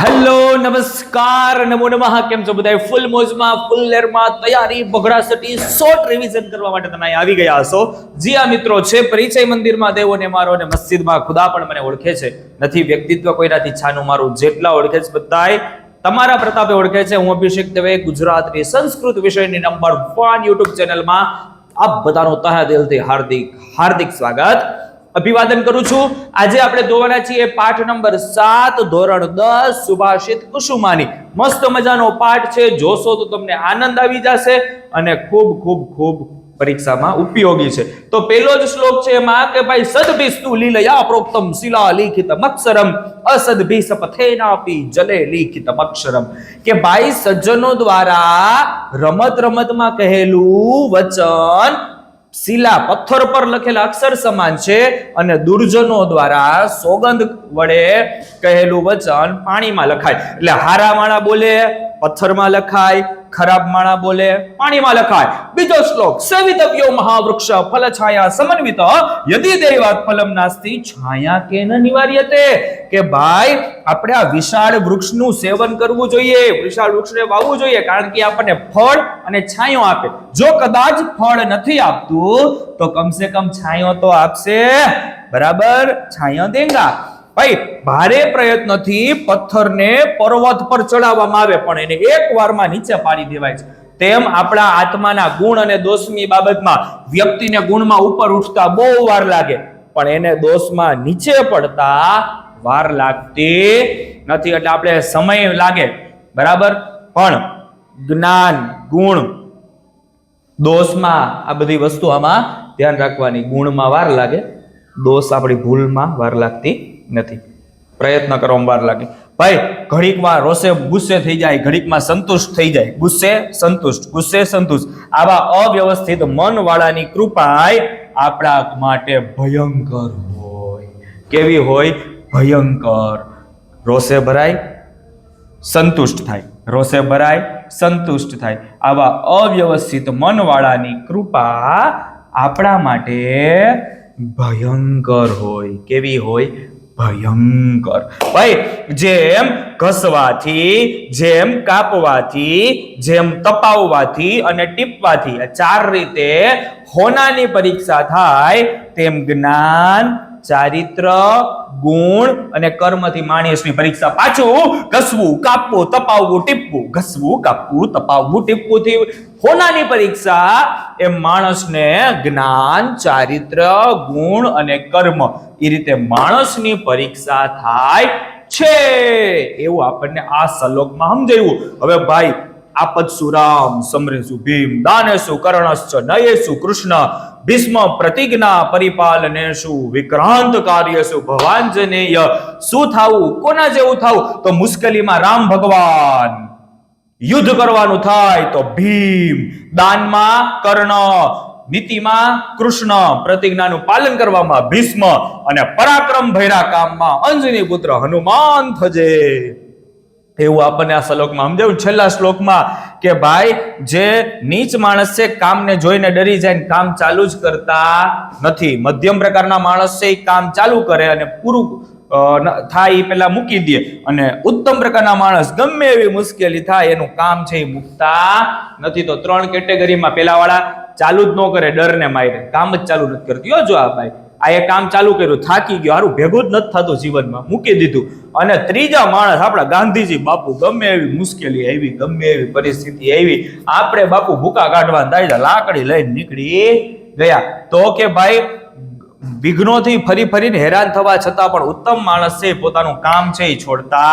Hello, નમસ્કાર નમો નમઃ. કેમ છો બધા ફૂલ મોજમાં, ફૂલ લેરમાં, તૈયારી, બગડાસટી શોર્ટ રિવિઝન કરવા માટે તમે આવી ગયા હશો. જી આ મિત્રો છે પરિચય મંદિરમાં દેવોને મારો અને મસ્જિદમાં ખુદા પણ મને ઓળખે છે. નથી વ્યક્તિત્વ કોઈનાથી છાનું, મારું જેટલા ઓળખે છે બધાય, તમારા પ્રતાપે ઓળખે છે. હું અભિષેક દવે, ગુજરાતની સંસ્કૃત વિષયની નંબર વન યુટ્યુબ ચેનલમાં આપ બધાનો તહે દિલથી હાર્દિક હાર્દિક સ્વાગત. અભિવાદન કરું છું. આજે આપણે જોવાના છીએ પાઠ નંબર સાત, ધોરણ દસ, સુભાષિત કુસુમાની. મસ્ત મજાનો પાઠ છે. જોશો તો તમને આનંદ આવી જશે અને ખૂબ ખૂબ ખૂબ પરીક્ષામાં ઉપયોગી છે. તો પહેલો જ શ્લોક છે એમાં કે ભાઈ, સદભિસ્તુ લીલયા પ્રોક્તમ શિલા લિખિત અક્ષરમ અસદભી પથેનાપી જલે લિખિત અક્ષરમ કે ભાઈ, સજ્જનો દ્વારા રમત રમતમાં કહેલું વચન શિલા પથ્થર પર લખેલા અક્ષર સમાન છે અને દુર્જનો દ્વારા સોગંદ વડે કહેલું વચન પાણીમાં લખાય. એટલે હારા માણા બોલે, પથ્થરમાં લખાય ખરાબ માણા બોલે, પાણીમાં લખાય. બીજો શ્લોક, સવિતવ્યો મહાવૃક્ષ ફલ છાયા સમન્વિત, યદિ દૈવાત ફલમ નાસ્તિ, છાયા કેન નિવાર્યતે? કે ભાઈ, આપણે આ વિશાળ વૃક્ષનું સેવન કરવું જોઈએ, વિશાળ વૃક્ષને વાવવું જોઈએ, કારણ કે આપણને ફળ અને છાંયો આપે. જો કદાચ ફળ નથી આપતું, તો કમસે કમ છાંયો તો આપશે. બરાબર? છાંયો દેંગા. ભાઈ, ભારે પ્રયત્નથી પથ્થરને પર્વત પર ચડાવવામાં આવે, પણ એને એક વારમાં નીચે પાડી દેવાય છે. તેમ આપણા આત્માના ગુણ અને દોષની બાબતમાં વ્યક્તિને ગુણમાં ઉપર ઉઠતા બહુ વાર લાગે, પણ એને દોષમાં નીચે પડતા વાર લાગતી નથી. એટલે આપણે સમય લાગે, બરાબર? પણ જ્ઞાન, ગુણ, દોષમાં આ બધી વસ્તુ આમાં ધ્યાન રાખવાની. ગુણમાં વાર લાગે, દોષ આપણી ભૂલમાં વાર લાગતી નથી. પ્રયત્ન કરવામાં વાર લાગે. ભાઈ, ઘડીકમાં રોષે ગુસ્સે થઈ જાય, ઘડીકમાં સંતુષ્ટ થઈ જાય. ગુસ્સે સંતુષ્ટ ગુસ્સે સંતુષ્ટ. આવા અવ્યવસ્થિત મન વાળાની કૃપાય આપણા માટે ભયંકર હોય. કેવી હોય? ભયંકર. રોષે ભરાય, સંતુષ્ટ થાય. રોષે ભરાય, સંતુષ્ટ થાય. આવા અવ્યવસ્થિત મનવાળાની કૃપા આપણા માટે ભયંકર હોય. કેવી હોય? ભયંકર. ભાઈ, જેમ ઘસવાથી, જેમ કાપવાથી, જેમ તપાવવાથી અને ટીપવાથી ચાર રીતે હોનાની પરીક્ષા થાય તેમ જ્ઞાન ચારિત્ર, ગુણ અને કર્મથી માણસની પરીક્ષા પાછું ઘસવું, કાપવું, તપાવવું, ટીપવું, ઘસવું, કાપવું, તપાવવું, ટીપવું થી હોનાની પરીક્ષા એ માણસને જ્ઞાન, ચારિત્ર, ગુણ અને કર્મ એ રીતે માણસની પરીક્ષા થાય છે. એવું આપણને આ શ્લોકમાં સમજાયું. હવે ભાઈ આપત્સુ રામ ભીમ દાનેસુ કર્ણશ્ચ નયેસુ કૃષ્ણ, ભીષ્મ પ્રતિજ્ઞા પરિપાલનેશુ વિક્રાંત કાર્યસુ ભવાંજનેય. શું થાવું કોના જેવું થાવું તો મુશ્કેલીમાં રામ ભગવાન. યુદ્ધ કરવાનું થાય તો ભીમ, દાનમાં કર્ણ, નીતિમાં કૃષ્ણ, પ્રતિજ્ઞાનું પાલન કરવામાં ભીષ્મ અને પરાક્રમ ભૈરા કામમાં અંજની પુત્ર હનુમાન થજે. એવું આપણને આ શ્લોકમાં સમજાવ્યું છેલ્લા શ્લોકમાં કે ભાઈ, જે નીચ માણસ છે કામને જોઈને ડરી જાય ને કામ ચાલુ જ કરતા નથી. મધ્યમ પ્રકારના માણસ છે એ કામ ચાલુ કરે અને પૂરું થાય એ પેલા મૂકી દે. અને ઉત્તમ પ્રકારના માણસ ગમે એવી મુશ્કેલી થાય, એનું કામ છે એ મૂકતા નથી. તો ત્રણ કેટેગરીમાં પેલા વાળા ચાલુ જ ન કરે, ડરને મારે. કામ જ ચાલુ નથી કરતી. જો આ ભાઈ આ એ કામ ચાલુ કર્યું, થાકી ગયો. સારું ભેગું જ નથી થતું જીવનમાં. મૂકી દીધું. અને ત્રીજા માણસ, આપણા ગાંધીજી બાપુ, ગમે એવી મુશ્કેલી આવી, ગમે એવી પરિસ્થિતિ આવી, આપણે બાપુ ભૂકા કાઢવા દાયડા લાકડી લઈને નીકળી ગયા. તો કે ભાઈ, વિઘ્નોથી ફરી ફરીને હેરાન થવા છતાં પણ ઉત્તમ માણસ છે, પોતાનું કામ છે એ છોડતા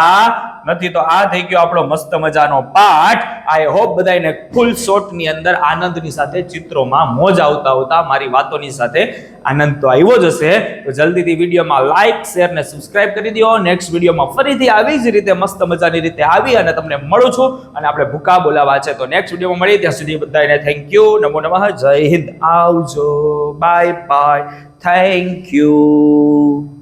નથી તો આ થઈ ગયો આપણો મસ્ત મજાનો પાઠ. આઈ હોપ બધાને ફૂલ શોર્ટની અંદર આનંદની સાથે, ચિત્રોમાં મોજ આવતા આવતા મારી વાતોની સાથે આનંદ તો આવ્યો જ હશે. તો જલ્દીથી વિડીયોમાં લાઈક શેર ને સબસ્ક્રાઇબ કરી દો. નેક્સ્ટ વિડીયોમાં ફરીથી આવી જ રીતે મસ્ત મજાની રીતે આવી અને તમને મળું છું અને આપણે ભૂકા બોલાવા છે. તો નેક્સ્ટ વિડીયોમાં મળીએ. ત્યાં સુધી બધાને થેન્ક યુ નમો નમઃ. જય હિન્દ. આવજો. Bye bye thank you